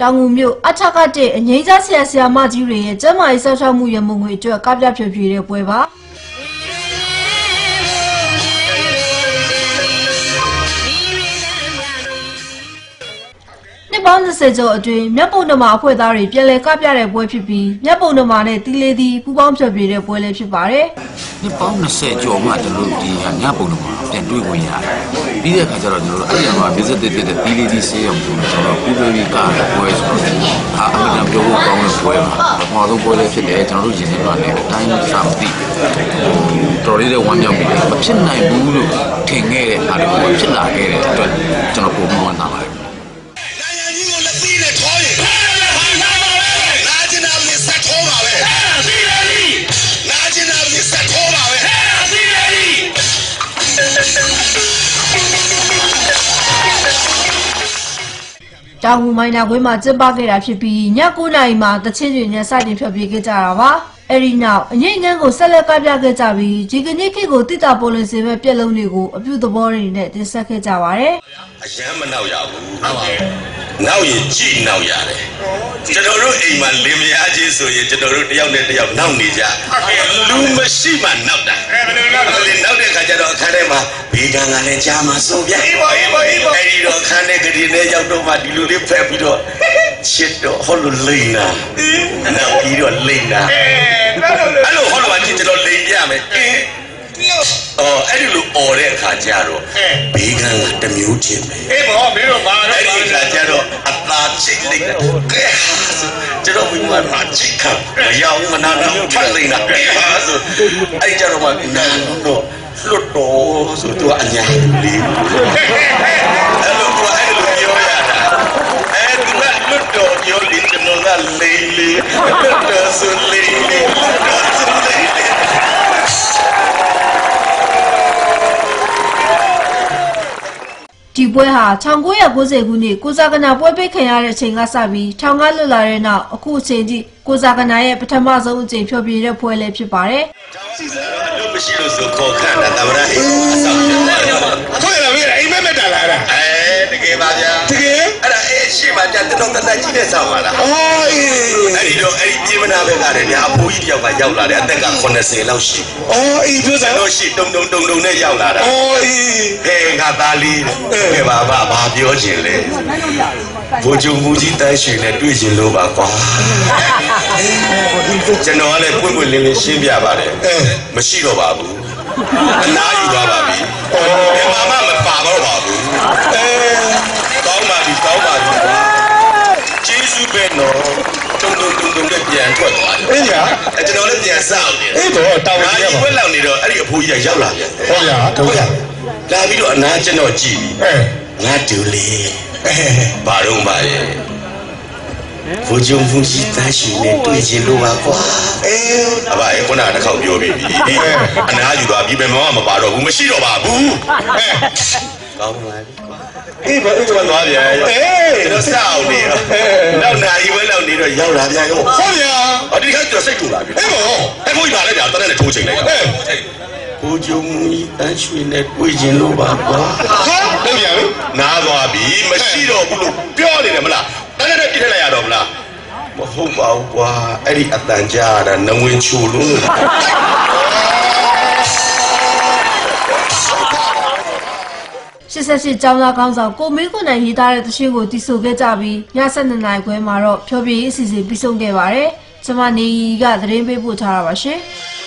တောင်ငူမြို့အထက်ကတဲ့အငိမ့်စားဆရာဆရာမကြီးတွေရဲ့ကျန်းမာရေးစောင့်ရှောက်မှုရမုံငွေအတွက်ကပြဖြေဖြေတဲ့ပွဲပါ ပေါင်း30ကျော်အတွင်းမြတ်ပုံနမအဖွဲ့သားတွေပြည်လဲကပြတဲ့ပွဲဖြစ်ပြီးမြတ်ပုံနမနဲ့တီးလေးသည်ပူပေါင်းဖြေဖြေတဲ့ပွဲလည်းဖြစ်ပါတယ်နှစ်ပေါင်း20ကျော်မှကျွန်တော်တို့ဒီဟာညပုံတော့မှာပြန်တွေ့ဝင်ရတယ်ပြီးတဲ့အခါကျတော့ကျွန်တော်တို့အဲ့ဒီမှာ visit တက်တဲ့တီးလေးကြီးဆေးရုံကိုကျွန်တော်ပူးတွဲပြီးကားပွဲဆိုတော့အာအမှန်တန်ပြောဖို့ကောင်းတဲ့ပွဲပါပထမဆုံးပွဲလေးဖြစ်တယ်ကျွန်တော်တို့ရင်းနှီးမှလည်းအတိုင်းစာမသိတော်လေးတဲ့ဝမ်းမြောက်ပြီးမဖြစ်နိုင်ဘူးလို့ထင်ခဲ့တဲ့အားတွေဖြစ်လာခဲ့တဲ့အတွက်ကျွန်တော်ပုံမှန်ဝမ်းသာပါတယ် တောင်ငူမိုင်းနာခွေးမှာကျင်းပခဲ့တာဖြစ်ပြီးည9နာရီမှာတချင်းတွေနဲ့စတင်ဖြေဖြေခဲ့ကြတာပါအဲဒီနောက်အငိမ့်ငန်းကိုဆက်လက်ကပြခဲ့ကြပြီးဒီကနေ့ခေတ်ကိုတိတာပေါ်လင်စင်မဲ့ပြက်လုံးတွေကိုအပြုသဘောတွေနဲ့တင်ဆက်ခဲ့ကြပါတယ်အရန်မနောက်ရဘူးဟုတ်ပါ နောက်ရင်ကြည့်နောက်ရတယ်ကျွန်တော်တို့အိမ်မှာလင်မယားချင်းဆိုရင်ကျွန်တော်တို့တယောက်နဲ့တယောက်နောက်နေကြလူမရှိမှနောက်တာလေနောက်တဲ့ခါကျတော့အခန်းထဲမှာဘေးကံကလည်းကြားမှာစိုးပြအဲ့ဒီတော့အခန်းထဲကလေးနဲ့ရောက်တော့မှဒီလူလေးဖက်ပြီးတော့ချစ်တော့ဟောလို့လိမ့်တာနောက်ပြီးတော့လိမ့်တာအဲ့လိုဟောလို့မှကျွန်တော်လိမ့်ပြမယ် အင်းအော်အဲ့ဒီလိုអော်တဲ့အခါကျတော့ဘေးကံကတစ်မျိုးချင်းပဲအေးဘောမင်းတို့ဘာလို့အဲ့ဘာဒီလို့ကကြတော့အသာချိတ်လိုက်တယ်ကဲကျွန်တော်ဘယ်မှာမချိတ်ခါမရောက်မနာတော့ဖတ်လိုက်တာကဲဆိုအဲ့ဒီကြတော့မှနာတော့လွတ်တော်ဆိုသူအညာလေးအဲ့လိုကအဲ့လိုပြောရတာအဲ့ဒီကလွတ်တော်ပြောလို့ကျွန်တော်ကလေးလေးလွတ်တော်ဆို ဒီပွဲဟာ1990ခုနှစ်ကိုဇာကနာပွဲပိတ်ခံရတဲ့အချိန်ကစပြီးထောင်ကလွတ်လာတဲ့နောက်အခုအချိန်ထိကိုဇာကနာရဲ့ပထမဆုံးအကြိမ်ဖြောပြတဲ့ပွဲလည်းဖြစ်ပါတယ်လို့မရှိလို့ဆိုခေါ်ခန့်တာတမရဟိအဆောင်ပြတယ်ခွေလာမင်းအိမ်မက်မက်တာလားအဲ့ဒါအဲတကယ်ပါဗျာတကယ်အဲ့ ဒါအဲ့ရှိမှကြတဲ့တော့တတ်ကြီးနဲ့ဆောင်ပါလားအော်အေးအဲ့ဒီတော့အဲ့ဒီပြေမနာဘက်ကလည်းဗျာအဖိုးကြီးတယောက်ကရောက်လာတယ်အသက်က80လောက်ရှိအော်အေးပြောစမ်းတော့ရှိတုံတုံတုံတုံနဲ့ရောက်လာတာအော်အေးဟဲငါသားလေးကဲပါပါဘာပြောချင်လဲဘိုးချုပ်မူကြီးတန်းရွှေနဲ့တွေ့ချင်လို့ပါကွာကျွန်တော်ကလည်းပွင့်ပွင့်လင်းလင်းရှင်းပြပါတယ်မရှိတော့ပါဘူးအနားယူသွားပါပြီဘယ်မှာမှမပါတော့ပါဘူး အဲ ကောင်းပါပြီကောင်းပါပြီကျေးဇူးပဲနော်တုံတုံတုံတုံနဲ့ပြန်ထွက်သွားတယ် အေးညာ အဲ ကျွန်တော်လည်းပြန်စောင့်နေတယ်အေးတော့တောင်းငါရကြီးပါဝက်လောက်နေတော့အဲ့ဒီအဖိုးကြီးကရောက်လာပြန်တယ်ဟောရတော့ရလာပြီးတော့အနာကျွန်တော်ကြည့်ပြီးအဲငါတူလေအဲဘာတော့ပါရဲ့ဘုဂျုံဖူကြီးတန်းရှိနေတွေ့ချင်လို့ပါကွာအေးအဘရဲ့ခုနကတစ်ခေါက်ပြောပြီးပြီအနာယူသွားပြီးဘယ်မှမပါတော့ဘူးမရှိတော့ပါဘူးအဲကောင်းပါပြီကွာအေးဘာအေးကျွဘာန်သွားပြန်အေးကျွန် တော်စောင့်နေတော့နောက်နာရီဝဲလောက်နေတော့ရောက်လာပြန်ရောဟောရအဒီခါကျစိတ်တူလာပြီအေးဘောအဲ့ဘိုးကြီးပါလေဗျာတရက်နဲ့ထိုးချိန်လိုက်အေးဘိုးကျုံကြီးတန်းရွှေနဲ့တွေ့ချင်လို့ပါကွာဟာတော့ရပြီနားသွားပြီမရှိတော့ဘူးလို့ပြောနေတယ်မလားတရက်နဲ့ပြစ်ထည့်လိုက်ရတော့မလားမဟုတ်ပါဘူးကွာအဲ့ဒီအတန်ကြားတာနဝင်ချိုလို့ 88ကျောင်းသားကောင်းဆောင်ကိုမင်းကိုနိုင်ရေးသားတဲ့သရှင်ကိုတီးဆိုခဲ့ကြပြီးည7:00နာရီခွဲမှာတော့ဖြောပြရေးအစီအစဉ်ပြီးဆုံးခဲ့ပါတယ်။ကျွန်မနေကြီးကသတင်းပေးပို့ထားတာပါရှင်။